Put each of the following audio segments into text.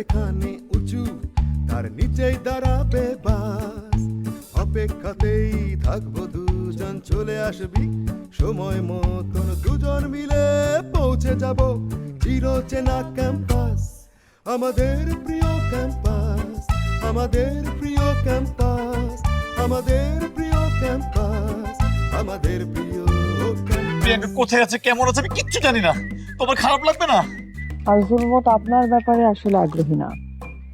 এখানে উঁচু, তার নিচেই দাঁড়াবে বাস। অপেক্ষাতেই থাকব দুজন, চলে আসবি। সময় মতন দুজন মিলে পৌঁছে যাব চির চেনা ক্যাম্পাস। আমাদের প্রিয় ক্যাম্পাস, আমাদের প্রিয় ক্যাম্পাস, আমাদের প্রিয় ক্যাম্পাস, আমাদের প্রিয় ক্যাম্পাস কোথায় আছে? কেমন আছে? আমি কিচ্ছু জানি না। তোমার খারাপ লাগবে না? আর জুলমত আপনার ব্যাপারে আসলে আগ্রহী না।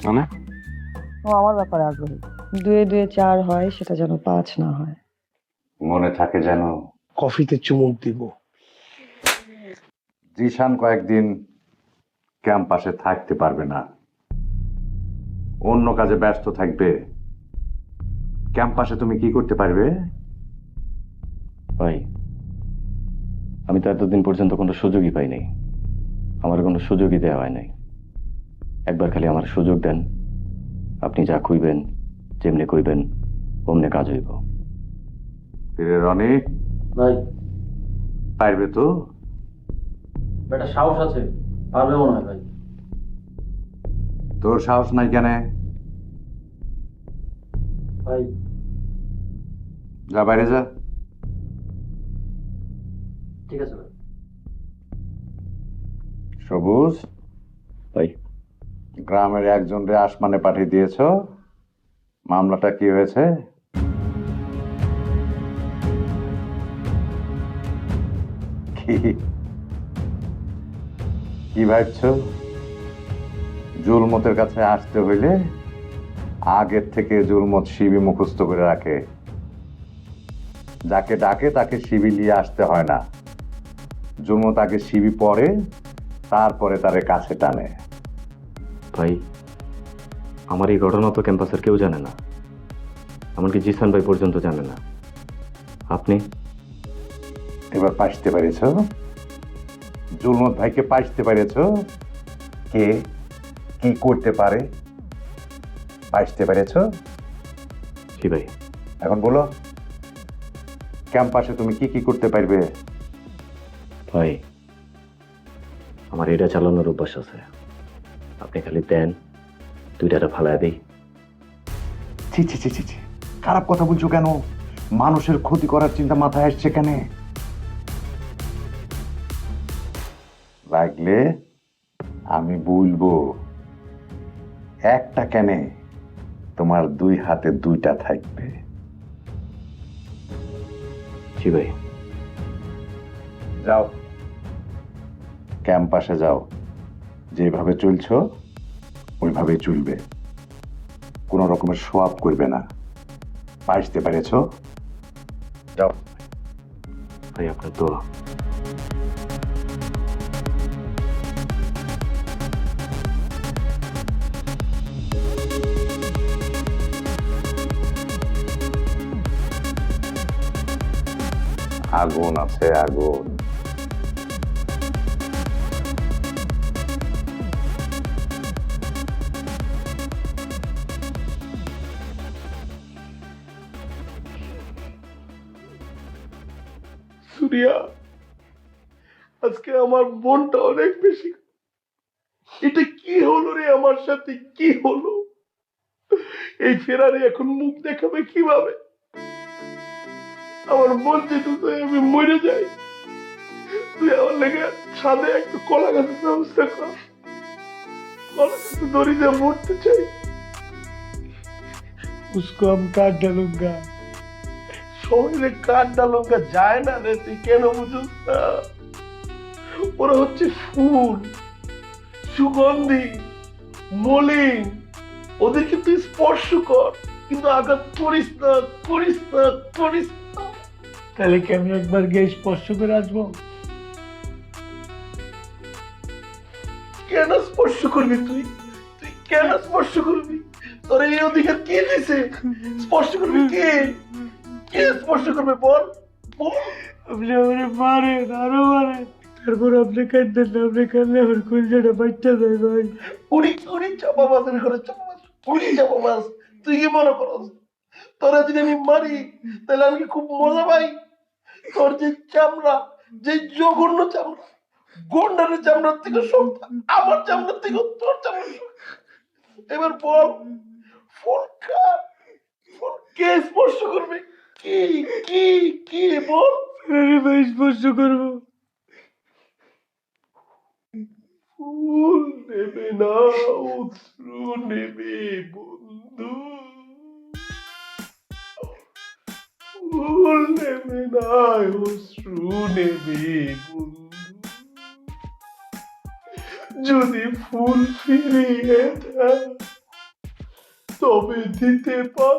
মানে? ও আমার ব্যাপারে আগ্রহী। দুয়ে দুয়ে চার হয় সেটা যেন পাঁচ না হয়। মনে থাকে যেন কফিতে চুমুক দিব। জিশান কয়েকদিন ক্যাম্পাসে থাকতে পারবে না। অন্য কাজে ব্যস্ত থাকবে। ক্যাম্পাসে তুমি কি করতে পারবে? ভাই আমি তো এতদিন পর্যন্ত কোনো সুযোগই পাই নাই আমার কোনো সুযোগই দেওয়া হয় নাই। একবার খালি আমার সুযোগ দেন। আপনি যা কইবেন যেমনি কইবেন অমনে কাজ হইব। ফিরে রনি? ভাই। পারবে তো? বেটা সাহস আছে। পারবে মনে হয় ভাই। তোর সাহস নাই কেন? ভাই। যা বাইরে যা। ঠিক আছে ভাই। সবুজ। ভাই গ্রামের একজনরে আসমানে পাঠিয়ে দিয়েছ। মামলাটা কি হয়েছে? কি? কি ভাবছ? জুলমতের কাছে আসতে হইলে আগের থেকে জুলমত শিবি মুখস্থ করে রাখে। যাকে ডাকে তাকে শিবি নিয়ে আসতে হয় না। জুলমত আগে শিবি পরে তারপরে তারে কাছে টানে। ভাই আমার এই ঘটনা তো ক্যাম্পাসের কেউ জানে না। এমনকি জিসান ভাই পর্যন্ত জানে না। আপনি? এবার পাইতে পেরেছ? জুলমত ভাইকে পাইতে পেরেছ? কে? কি করতে পারে? পাইতে পেরেছ? জি ভাই। এখন বলো ক্যাম্পাসে তুমি কি কি করতে পারবে? ভাই আমার এটা চালানোর অভ্যাস আছে। আপনি খালি দেন দুইটাটা ফালাই দেই। ছি ছি ছি ছি ছি। খারাপ কথা বলছো কেন? মানুষের ক্ষতি করার চিন্তা মাথায় আসছে কেন? লাগলে আমি বলব একটা কেনে তোমার দুই হাতে দুইটা থাকবে। জি ভাই। যাও। ক্যাম্পাসে যাও। যেভাবে চলছ, ওইভাবেই চলবে। কোনো রকমের সোয়াব করবে না। পাইতে পেরেছ? যাও। ভাই, আপনার দোয়া। আগুন আছে, আগুন। প্রিয়া আজকে আমার মনটা অনেক বেশি এটা কি হলো রে আমার সাথে? কি হলো? এই ফেরারে এখন মুখ দেখাবে কীভাবে? আমার মন যেতে আমি মরে যাই। তুই আমার লেগে ছাদে একটু কলা গাছের ব্যবস্থা কর। কলা গাছে দড়ি দিয়ে মরতে চাই। উসকো আমি কাট ডালুঙ্গা শরীরে কাঠ ডালঙ্কা যায় না রে, তুই কেন বুঝুস না? ওরা হচ্ছে ফুল, সুগন্ধি, মলিন। ওদেরকে তুই স্পর্শ কর, কিন্তু আঘাত করিস না করিস না করিস না। তাহলে কি আমি একবার গিয়ে স্পর্শ করে আসব? কেন স্পর্শ করবি তুই? তুই কেন স্পর্শ করবি? তোর এই অধিকার কে দিছে স্পর্শ করবি কে? কে স্পর্শ করবে বল? আপনি আমার মারেন আরও মারেন। তারপর আপনি কাঁদতেন না আপনি কাঁদলে আমার কুলজাটা বাচ্চা যায় ভাই। উনি উনি চাপাবাজের ঘরে চাপাবাজ উনি চাপাবাজ। তুই কি মনে করস? তোরা যদি আমি মারি তাহলে আমি খুব মজা পাই? তোর যে চামড়া যে জঘন্য চামড়া গন্ডারের চামড়ার থেকে শক্ত আমার চামড়ার থেকে তোর চামড়া এবার বল ফুল কার ফুল কে স্পর্শ করবে? কি কি কি বল আরে ভাই স্পর্শ করব। ফুল নেবে না অশ্রু নেবে বন্ধু। ফুল নেবে না অশ্রু নেবে বন্ধু। যদি ফুল ফিরিয়ে দেয় তবে দিতে পার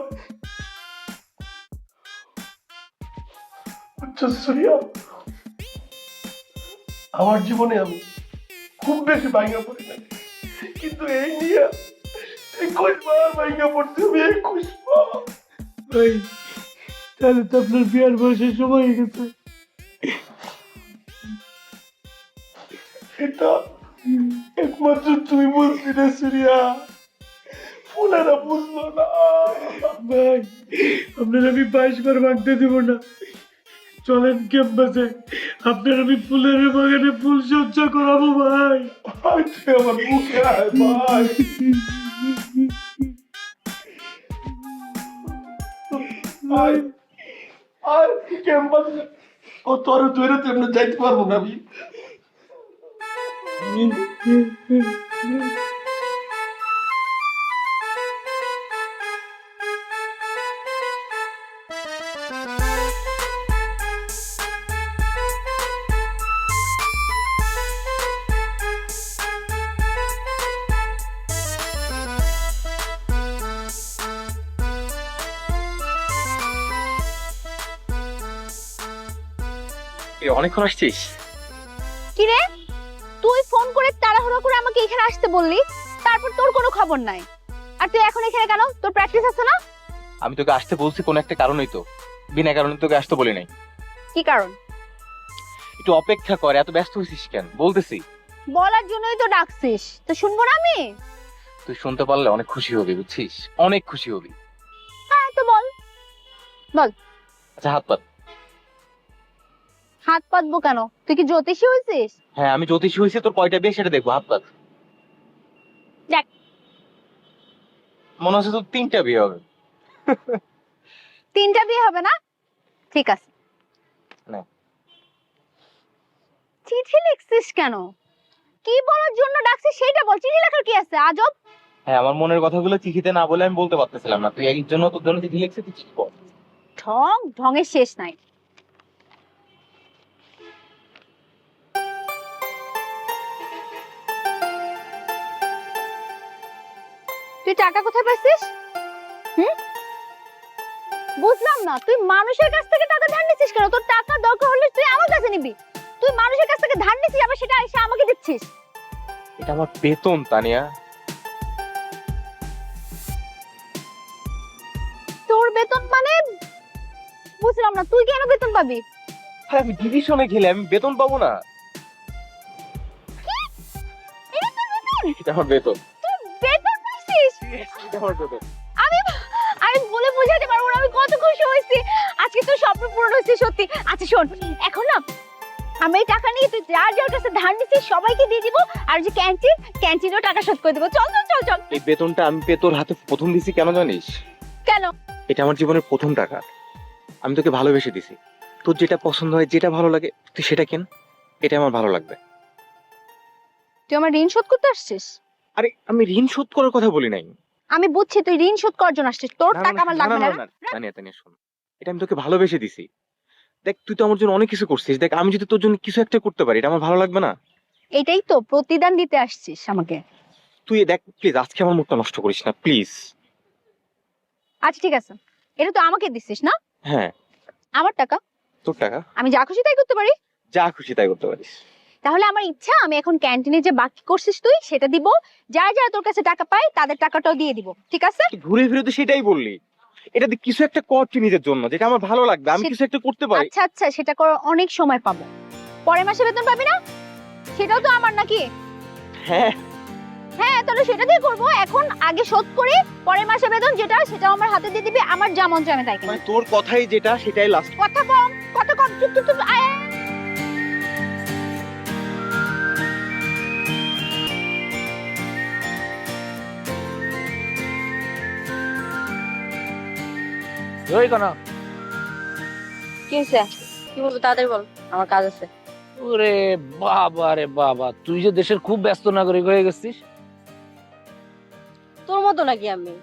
আমার জীবনে আমি খুব বেশি ভাঙা পড়ি না কিন্তু এই নিয়ে একুশ বার ভাঙা পড়তে আমি একুশ বার। ভাই তাহলে তো আপনার বিয়ার বয়সের সময় হয়ে গেছে। এটা একমাত্র তুই বলবি না সুরিয়া। ফুলেরা বুঝলো না। ভাই আপনার আমি বাইশ বার ভাঙতে দেবো না। চলেন ক্যাম্পাসে আপনার আমি ফুলের বাগানে ফুল সজ্জা করাবো ভাই। মুখে ভাই। ক্যাম্পাসে ও যাইতে পারব না আমি। অনেকক্ষণ আসছিস? কি রে তুই ফোন করে তাড়াহুড়ো করে আমাকে এখানে আসতে বললি তারপর তোর কোনো খবর নাই। আর তুই এখন এখানে কেন? তোর প্র্যাকটিস আছে না? আমি তোকে আসতে বলছি কোন একটা কারণেই তো। বিনা কারণে তোকে আসতে বলি নাই। কি কারণ? একটু অপেক্ষা কর এত ব্যস্ত হয়েছিস কেন? বলতেছি। বলার জন্যই তো ডাকছিস। তো শুনব না আমি? তুই শুনতে পারলে অনেক খুশি হবি বুঝছিস? অনেক খুশি হবি। হ্যাঁ তো বল। আচ্ছা হাত পাত হাত পাতবো কেন? তুই কি জ্যোতিষী হয়েছিস? হ্যাঁ আমি জ্যোতিষী হয়েছি তোর কয়টা বিয়ে? সেটা দেখব হাত পাত। দেখ। মনে হচ্ছে তোর তিনটা বিয়ে হবে। তিনটা বিয়ে হবে না? ঠিক আছে। না। চিঠি লিখছিস কেন? কি বলার জন্য ডাকছিস সেটা বল। চিঠি লেখার কি আছে? আজব। হ্যাঁ আমার মনের কথাগুলো চিঠিতে না বলে আমি বলতে পারতেছিলাম না। তুই একজন জন্য তোর জন্য চিঠি লিখছিস তুই চিঠি পড়। ঢং ঢঙের শেষ নাই। তুই টাকা কোথায় পাইছিস? হুম? বুঝলাম না তুই মানুষের কাছ থেকে টাকা ধার কেন? তোর টাকা দরকার হলে তুই আমার কাছে নিবি। তুই মানুষের কাছ থেকে ধার আবার সেটা এসে আমাকে দিচ্ছিস। এটা আমার বেতন তানিয়া। তোর বেতন মানে? বুঝলাম না তুই কেন বেতন পাবি? আমি ডিভিশনে খেলে আমি বেতন পাবো না। এটা আমার বেতন। আমি আমি বলে বোঝাতে পারব না আমি কত খুশি হয়েছি। আজকে তো স্বপ্ন পূরণ হয়েছে সত্যি। আচ্ছা শোন এখন না আমি এই টাকা নিয়ে তুই যার যার কাছে ধার নিচ্ছিস সবাইকে দিয়ে দিব আর যে ক্যান্টিন ক্যান্টিনও টাকা শোধ করে দেবো। চল চল চল চল। এই বেতনটা আমি পেয়ে তোর হাতে প্রথম দিছি কেন জানিস? কেন? এটা আমার জীবনের প্রথম টাকা। আমি তোকে ভালোবেসে দিছি। তোর যেটা পছন্দ হয় যেটা ভালো লাগে তুই সেটা কেন? এটা আমার ভালো লাগবে। তুই আমার ঋণ শোধ করতে আসছিস? আরে আমি ঋণ শোধ করার কথা বলি নাই। আমি বুঝছি তুই ঋণ শোধ করার জন্য আসছিস। তোর টাকা আমার লাগবে না, না, তানিয়া, তানিয়া, শোন। এটা আমি তোকে ভালোবেসে দিছি। দেখ তুই তো আমার জন্য অনেক কিছু করছিস। দেখ আমি যদি তোর জন্য কিছু একটা করতে পারি এটা আমার ভালো লাগবে না? এটাই তো প্রতিদান দিতে আসছিস আমাকে। তুই দেখ প্লিজ আজকে আমার মুখটা নষ্ট করিস না প্লিজ আচ্ছা ঠিক আছে। এটা তো আমাকে দিচ্ছিস না? হ্যাঁ। আমার টাকা। তোর টাকা? আমি যা খুশি তাই করতে পারি? যা খুশি তাই করতে পারিস। তাহলে আমার ইচ্ছা আমি এখন ক্যান্টিনে যে বাকি করছিস তুই সেটা দিব। যারা যারা তোর কাছে টাকা পায় তাদের টাকাটাও দিয়ে দিব। ঠিক আছে? ঘুরে ফিরে তো সেটাই বললি। এটা কিছু একটা কর তুই নিজের জন্য যেটা আমার ভালো লাগবে। আমি কিছু একটা করতে পারি। আচ্ছা আচ্ছা সেটা করার অনেক সময় পাবো। পরের মাসে বেতন পাবি না? সেটাও তো আমার নাকি। হ্যাঁ। হ্যাঁ তাহলে সেটা দিয়ে করব। এখন আগে শোধ করে পরের মাসে বেতন যেটা সেটাও আমার হাতে দিয়ে দিবি। আমার যা মন চায় তাই। মানে তোর কথাই যেটা সেটাই লাস্ট কথা কম কথা কম চুপ চুপ চুপ আয়। ওই কেন কি হয়েছে কি বলব বল আমার কাজ আছে। ওরে বাবা রে বাবা তুই যে দেশের খুব ব্যস্ত নাগরিক হয়ে গেছিস। তোর মতো নাকি আমি?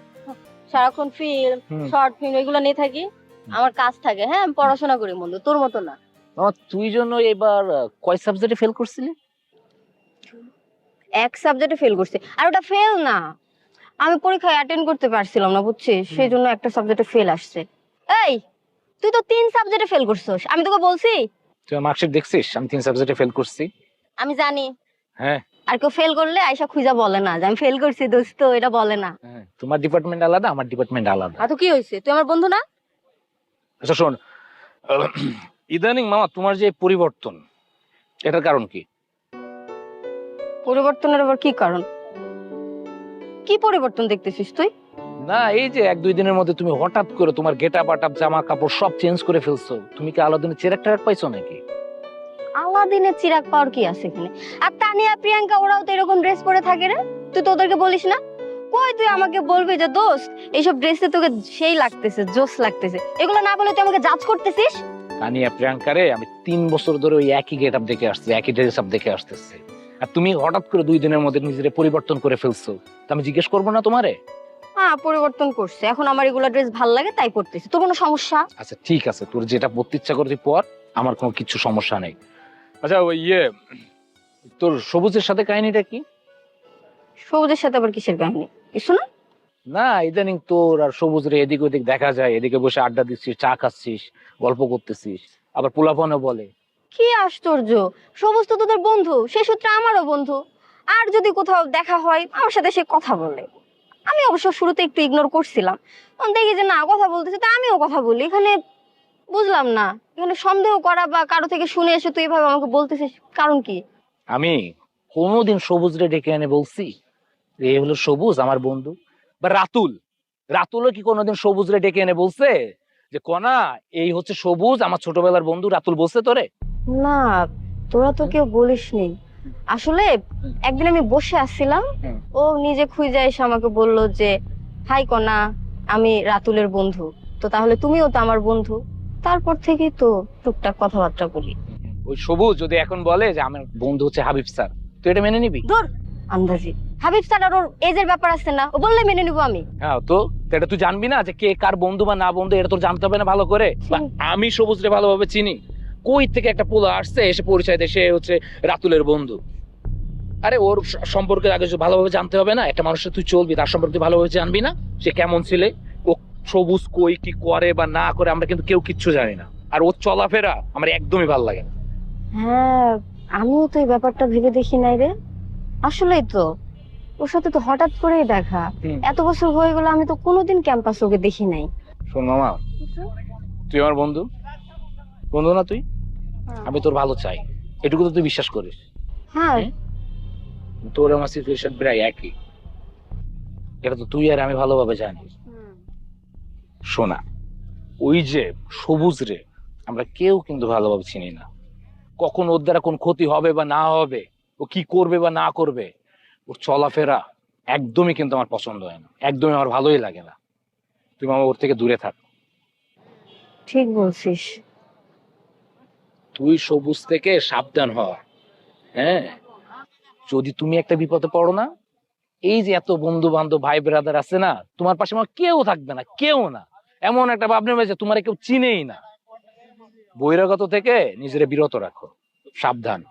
সারাক্ষণ ফিল্ম শর্ট ফিল্ম এগুলো নিয়ে থাকি আমার কাজ থাকে। হ্যাঁ আমি পড়াশোনা করি বন্ধু তোর মতো না। মামা তুই জন্য এবার কয় সাবজেক্টে ফেল করছিলি? এক সাবজেক্টে ফেল করছি। আর ওটা ফেল না। আমি পরীক্ষায় অ্যাটেন্ড করতে পারছিলাম না বুঝছিস? সেই জন্য একটা সাবজেক্টে ফেল আসছে। এই তুই তো তিন সাবজেক্টে ফেল করছিস। আমি তোকে বলছি? তুই মার্কশিট দেখছিস? আমি তিন সাবজেক্টে ফেল করছি। আমি জানি। হ্যাঁ। আর কেউ ফেল করলে আয়সা খুঁজা বলে না যে আমি ফেল করছি দোস্ত এটা বলে না। হ্যাঁ তোমার ডিপার্টমেন্ট আলাদা আমার ডিপার্টমেন্ট আলাদা। আর তো কি হয়েছে? তুই আমার বন্ধু না? আচ্ছা শোন। আহ, ইদানিং মামা তোমার যে পরিবর্তন এটার কারণ কি? পরিবর্তনের আবার কি কারণ? কি পরিবর্তন দেখতেছিস তুই? না এই যে এক দুই দিনের মধ্যে তুমি হঠাৎ করে তোমার গেটা বাটাপ জামা কাপড় সব চেঞ্জ করে ফেলছো তুমি কি আলাদিনের চেরাক টেরাক পাইছো নাকি? আলাদিনের চিরাগ পাওয়ার কি আছে এখানে? আর তানিয়া প্রিয়াঙ্কা ওরাও তো এরকম ড্রেস পরে থাকে রে। তুই তো ওদেরকে বলিস না? কই তুই আমাকে বলবি যে দোস্ত এইসব ড্রেসে তোকে সেই লাগতেছে জোস লাগতেছে। এগুলো না বলে তুই আমাকে জাজ করতেছিস? তানিয়া প্রিয়াঙ্কারে আমি তিন বছর ধরে ওই একই গেট আপ দেখে আসছি একই ড্রেস আপ দেখে আসতেছে। আর তুমি হঠাৎ করে দুই দিনের মধ্যে নিজের পরিবর্তন করে ফেলছো। তা আমি জিজ্ঞেস করব না তোমারে? হ্যাঁ পরিবর্তন করছে। এখন আমার এগুলো ড্রেস ভালো লাগে তাই পরতেছি। তোর কোনো সমস্যা? আচ্ছা ঠিক আছে। তোর যেটা পড়তে ইচ্ছা করে তুই পর আমার কোনো কিছু সমস্যা নেই। আচ্ছা ওই ইয়ে তোর সবুজের সাথে কাহিনীটা কি? সবুজের সাথে আবার কিসের কাহিনী? কিছু না? না ইদানিং তোর আর সবুজ রে এদিক ওদিক দেখা যায়। এদিকে বসে আড্ডা দিচ্ছিস চা খাচ্ছিস গল্প করতেছিস আবার পোলাপনও বলে। কি আশ্চর্য! সবুজ তো তোদের বন্ধু সে সূত্রে আমারও বন্ধু। আর যদি কোথাও দেখা হয় আমার সাথে সে কথা বলে। আমি অবশ্য শুরুতে একটু ইগনোর করছিলাম। তখন দেখি যে না কথা বলতেছে। তা আমিও কথা বলি। এখানে বুঝলাম না। এখানে সন্দেহ করা বা কারও থেকে শুনে এসে তুই এভাবে আমাকে বলতেছিস কারণ কি? আমি কোনোদিন সবুজ রে ডেকে এনে বলছি এ হলো সবুজ আমার বন্ধু। বা রাতুল। রাতুলও কি কোনোদিন সবুজ রে ডেকে এনে বলছে যে কনা এই হচ্ছে সবুজ আমার ছোটবেলার বন্ধু রাতুল বলছে তোরে? না তোরা তো কেউ বলিসনি। আসলে একদিন আমি বসে আসছিলাম ও নিজে খুঁজে এসে আমাকে বলল যে হাই কনা আমি রাতুলের বন্ধু তো তাহলে তুমিও তো আমার বন্ধু। তারপর থেকেই তো টুকটাক কথাবার্তা বলি। ওই সবুজ যদি এখন বলে যে আমার বন্ধু হচ্ছে হাবিব স্যার তুই এটা মেনে নিবি? দূর আন্দাজি। হাবিব স্যার আর ওর এজের ব্যাপার আছে না ও বললে মেনে নিবো আমি। হ্যাঁ তো এটা তুই জানবি না যে কে কার বন্ধু বা না বন্ধু এটা তোর জানতে হবে না ভালো করে? আমি সবুজ রে ভালোভাবে চিনি। কই থেকে একটা পোলা আসছে এসে পরিচয় দেয় সে হচ্ছে রাতুলের বন্ধু। আরে ওর সম্পর্কে আগে ভালোভাবে জানতে হবে না একটা মানুষের তুই চলবি তার সম্পর্কে ভালোভাবে জানবি না সে কেমন ছেলে ও সবুজ কই কি করে বা না করে আমরা কিন্তু কেউ কিচ্ছু জানি না। আর ওর চলাফেরা আমার একদমই ভালো লাগে না। হ্যাঁ আমিও তো এই ব্যাপারটা ভেবে দেখি নাই রে। আসলেই তো ওর সাথে তো হঠাৎ করেই দেখা। এত বছর হয়ে গেল আমি তো কোনোদিন ক্যাম্পাস ওকে দেখি নাই। শোন মামা তুই আমার বন্ধু। বন্ধু না তুই? আমি তোর ভালো চাই। এটুকু তো তুই বিশ্বাস করিস। হ্যাঁ। তোর আমার সিচুয়েশন প্রায় একই। এটা তো তুই আর আমি ভালোভাবে জানি। শোনা ওই যে সবুজ রে আমরা কেউ কিন্তু ভালোভাবে চিনি না। কখন ওর দ্বারা কোন ক্ষতি হবে বা না হবে ও কি করবে বা না করবে ওর চলাফেরা একদমই কিন্তু আমার পছন্দ হয় না। একদমই আমার ভালোই লাগে না। তুমি আমার ওর থেকে দূরে থাক। ঠিক বলছিস। তুই সবুজ থেকে সাবধান হ। হ্যাঁ? যদি তুমি একটা বিপদে পড়ো না, এই যে এত বন্ধু বান্ধব ভাই ব্রাদার আছে না, তোমার পাশে আমার কেউ থাকবে না, কেউ না। এমন একটা ভাবনা হয়েছে তোমার কেউ চিনেই না। বহিরাগত থেকে নিজেরা বিরত রাখো, সাবধান।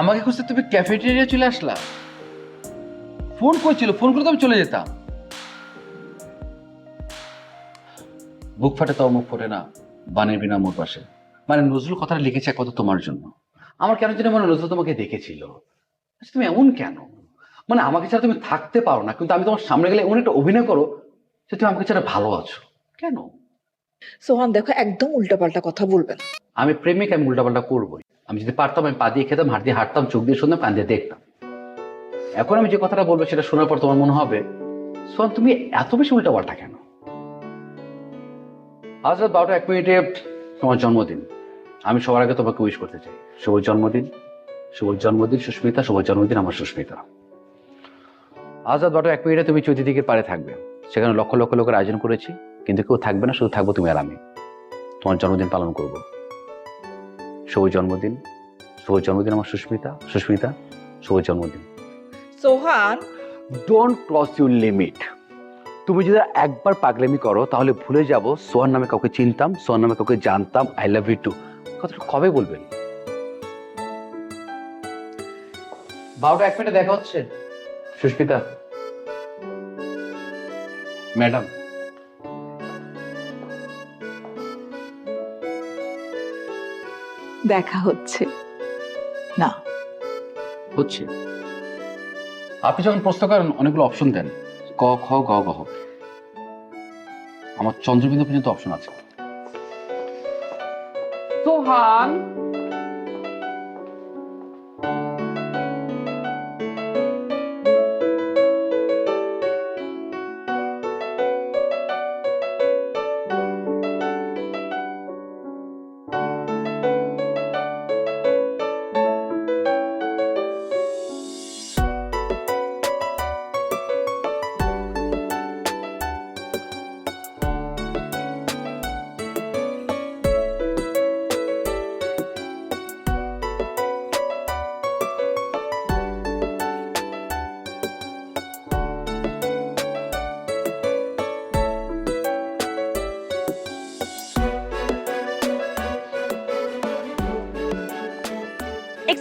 আমাকে খুঁজতে তুমি ক্যাফেটেরিয়া চলে আসলা। ফোন করছিল, ফোন করলে তো আমি চলে যেতাম। বুক ফাটে তো মুখ ফোটে না, বানের বিনা মোর পাশে। মানে নজরুল কথাটা লিখেছে একমাত্র তোমার জন্য। আমার কেন জানি মনে নজরুল তোমাকে দেখেছিল। আচ্ছা তুমি এমন কেন? মানে আমাকে ছাড়া তুমি থাকতে পারো না, কিন্তু আমি তোমার সামনে গেলে এমন একটা অভিনয় করো যে তুমি আমাকে ছাড়া ভালো আছো। কেন? সোহান, দেখো, একদম উল্টাপাল্টা কথা বলবেন আমি প্রেমিক, আমি উল্টাপাল্টা করবোই। আমি যদি পারতাম, আমি পা দিয়ে খেতাম, হাত দিয়ে হাঁটতাম, চোখ দিয়ে শুনতাম, কান দিয়ে দেখতাম। এখন আমি যে কথাটা বলব, সেটা শোনার পর তোমার মনে হবে, সোহান, তুমি এত বেশি উল্টাপাল্টা কেন? আজ রাত বারোটা এক মিনিটে তোমার জন্মদিন। আমি সবার আগে তোমাকে উইশ করতে চাই। শুভ জন্মদিন শুভ জন্মদিন, সুস্মিতা, শুভ জন্মদিন আমার সুস্মিতা। আজ রাত বারোটা এক মিনিটে তুমি চৈতি দিকের পারে থাকবে। সেখানে লক্ষ লক্ষ লোকের আয়োজন করেছি, কিন্তু কেউ থাকবে না, শুধু থাকব তুমি আর আমি। তোমার জন্মদিন পালন করব। শুভ জন্মদিন। শুভ জন্মদিন আমার সুস্মিতা। সুস্মিতা শুভ জন্মদিন। Sohan don't cross your limit তুমি যদি একবার পাগলামি করো তাহলে ভুলে যাব সোহান নামে কাউকে চিনতাম সোহান নামে কাউকে জানতাম আই লাভ ইউ টু কথাটা কবে বলবেন? বারোটা এক মিনিটে দেখা হচ্ছে। সুস্মিতা। ম্যাডাম। দেখা হচ্ছে। না। হচ্ছে। আপনি যখন প্রশ্ন করেন অনেকগুলো অপশন দেন। ক খ গ গহ আমার চন্দ্রবিন্দু পর্যন্ত অপশন আছে। সোহান!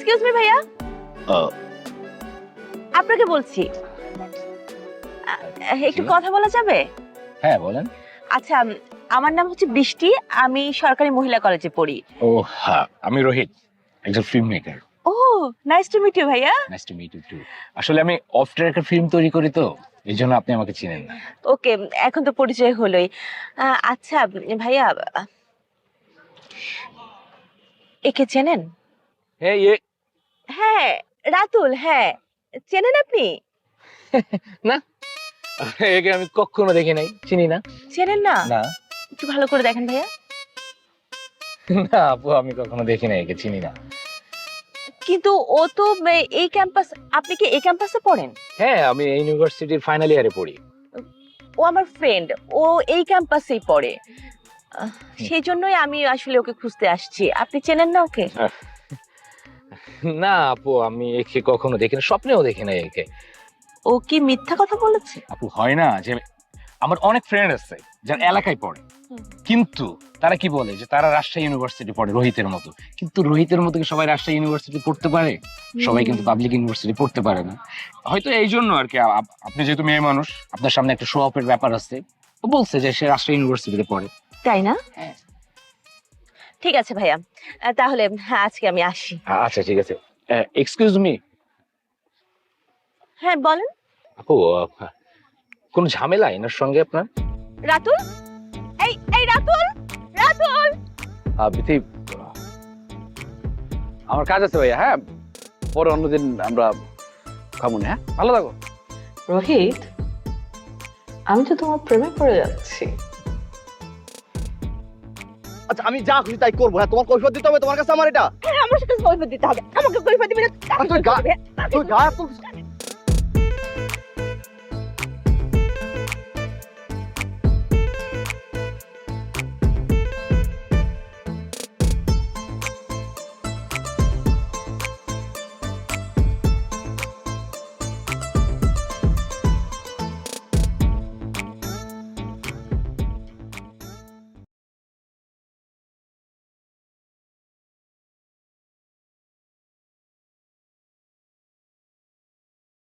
এক্সকিউজ মি ভাইয়া? আপনাকে বলছি। একটু কথা বলা যাবে? হ্যাঁ বলেন। আচ্ছা আমার নাম হচ্ছে বৃষ্টি আমি সরকারি মহিলা কলেজে পড়ি। ও হ্যাঁ আমি রোহিত একজন ফিল্ম মেকার ও নাইস টু মিট ইউ ভাইয়া। Nice to meet you too আসলে আমি অফ ট্র্যাকের ফিল্ম তৈরি করি তো এই জন্য আপনি আমাকে চিনেন না। ওকে এখন তো পরিচয় হলোই। আহ, আচ্ছা ভাইয়া একে চেনেন? হ্যাঁ হ্যাঁ রাতুল হ্যাঁ। চেনেন আপনি? না। একে আমি কখনো দেখি নাই চিনি না। চেনেন না? না। একটু ভালো করে দেখেন ভাইয়া। না আপু আমি কখনো দেখি নাই একে চিনি না। কিন্তু ও তো এই ক্যাম্পাস আপনি কি এই ক্যাম্পাসে পড়েন? হ্যাঁ আমি ইউনিভার্সিটির ফাইনাল ইয়ারে পড়ি। ও আমার ফ্রেন্ড ও এই ক্যাম্পাসেই পড়ে। সেই জন্যই আমি আসলে ওকে খুঁজতে আসছি। আপনি চেনেন না ওকে? না আপু আমি একে কখনো দেখি না স্বপ্নেও দেখি নাই একে। ও কি মিথ্যা কথা বলেছে? আপু হয় না যে আমার অনেক ফ্রেন্ড আছে যারা এলাকায় পড়ে। কিন্তু তারা কি বলে যে তারা রাজশাহী ইউনিভার্সিটি পড়ে রোহিতের মতো। কিন্তু রোহিতের মতো কি সবাই রাজশাহী ইউনিভার্সিটি পড়তে পারে? সবাই কিন্তু পাবলিক ইউনিভার্সিটি পড়তে পারে না। হয়তো এই জন্য আর কি আপ- আপনি যেহেতু মেয়ে মানুষ আপনার সামনে একটা শো অফের ব্যাপার আছে ও বলছে যে সে রাজশাহী ইউনিভার্সিটিতে পড়ে। তাই না? হ্যাঁ। ঠিক আছে ভাইয়া। তাহলে হ্যাঁ, আজকে আমি আসি। আচ্ছা ঠিক আছে। এক্সকিউজ মি হ্যাঁ বলেন। আপু কোনো ঝামেলা এনার সঙ্গে আপনার? রাতুল? এই এই রাতুল! রাতুল! বিথি আমার কাজ আছে ভাইয়া হ্যাঁ? পরে অন্যদিন আমরা খাব না হ্যাঁ? ভালো থাকো। রোহিত আমি তো তোমার প্রেমে পড়ে যাচ্ছি। আচ্ছা আমি যা খুশি তাই করব। হ্যাঁ তোমার কৈফত দিতে হবে তোমার কাছে আমার এটা। হ্যাঁ, আমার সাথে কৈফত দিতে হবে। আমাকে কৈফত দিবে না তুই গা- তুই গা